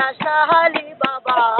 Shahali Baba.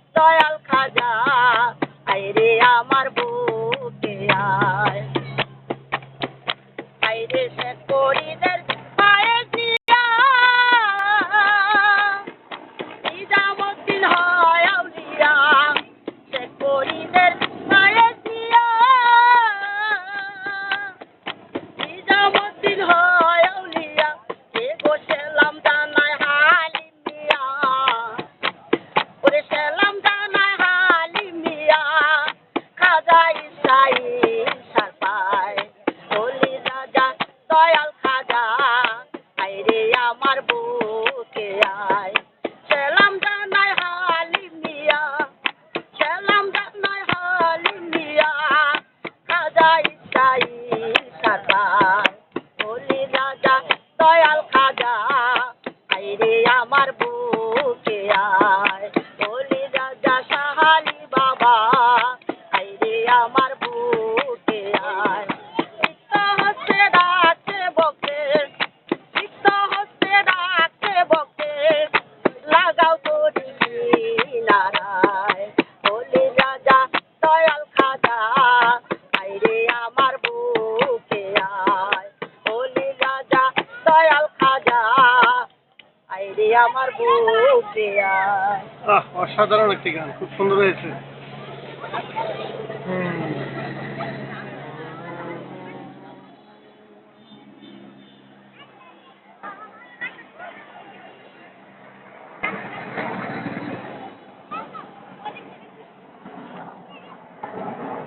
Dayal খাজা আইরে আমার বুকে আয়। আইরে সে মারবো আমার বুকে অসাধারণ একটি গান খুব সুন্দর হয়েছে। হম।